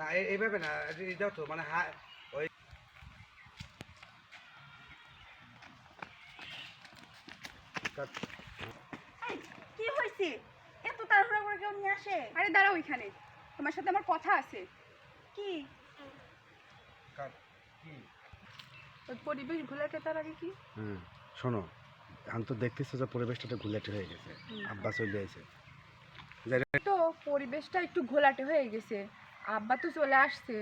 না এইভাবে না এই দাও তো মানে হা ওই কি হয়েছে এত তাড়াহুড়া করে কেউ নিয়ে আসে? আরে দাঁড়াও ওইখানে তোমার সাথে আমার কথা আছে। কি? পরিবেশ ঘোলাটে তার আগে কি? হুম শোনো আমি তো দেখতেছি যে পরিবেশটা তো হয়ে গেছে আব্বা চলে এসে তো পরিবেশটা একটু ঘোলাটে হয়ে গেছে। আব্বা তো চলে আসছে।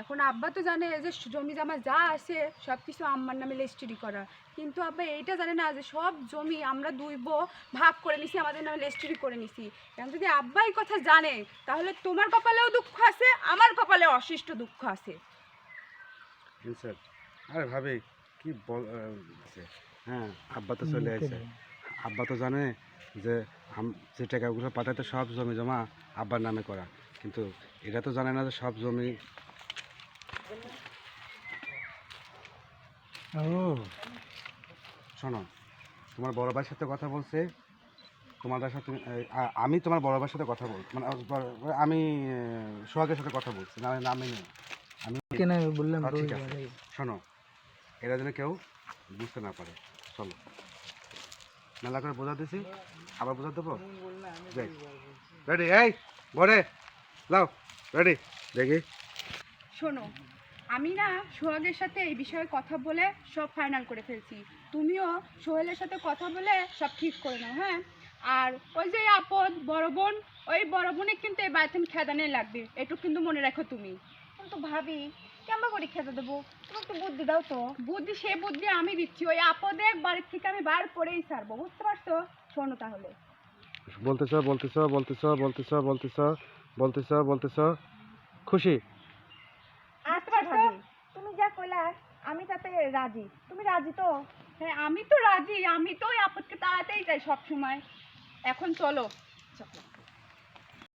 এখন আব্বা তো জানে যে জমি জমা যা আছে সব কিছু আম্মার নামে রেজিস্ট্রি করা। কিন্তু আব্বা এইটা জানে না যে সব জমি আমরা দুই বো ভাগ করে নিছি আমাদের নামে রেজিস্ট্রি করে নিছি। এখন যদি আব্বা এই কথা জানে তাহলে তোমার কপালেও দুঃখ আছে আমার কপালে অশিষ্ট দুঃখ আছে। স্যার। আরে ভাবি কি বল হ্যাঁ আব্বা তো চলে আসে আব্বা তো জানে যে আম- যে টাকাগুলো পাঠাতে সব জমি জমা আব্বার নামে করা। কিন্তু এটা তো জানে না যে সব জমি। ও শোনো তোমার বড় ভাইয়ের সাথে কথা বলছে তোমার সাথে আমি তোমার বড় ভাইয়ের সাথে কথা বল মানে আমি সোহাগের সাথে কথা বলছি না নামে নেই। আমি কেন বললাম আচ্ছা, ঠিক আছে। শোনো এরা যেন কেউ বুঝতে না পারে। চলো। মেলা করে বোঝা দিছি আবার বোঝা দেবো? রেডি এই বরে লাও রেডি দেখি। শোনো আমি না সোহাগের সাথে এই বিষয়ে কথা বলে সব ফাইনাল করে ফেলছি। তুমিও সোহেলের সাথে কথা বলে সব ঠিক করে নাও হ্যাঁ? আর ওই যে আপদ বড় বোন ওই বড় বোনে কিন্তু এই বাড়িতে খেদানে লাগবে এটুকু কিন্তু মনে রাখো তুমি। কিন্তু ভাবি কেমন করে খেতে দেবো? তুমি একটু বুদ্ধি দাও তো। বুদ্ধি সে বুদ্ধি আমি দিচ্ছি ওই আপদে বাড়ির থেকে আমি বার করেই ছাড়বো বুঝতে পারছ? শোনো তাহলে। বলতেছ বলতেছ বলতেছ বলতেছ বলতেছ বলতেছ বলতেছ খুশি? আচ্ছা ভাবি তুমি যা কইলা আমি তাতে রাজি। তুমি রাজি তো? হ্যাঁ আমি তো রাজি। আমি তো ওই আপদকে তাড়াতেই যাই সব সময় এখন চলো। চলো।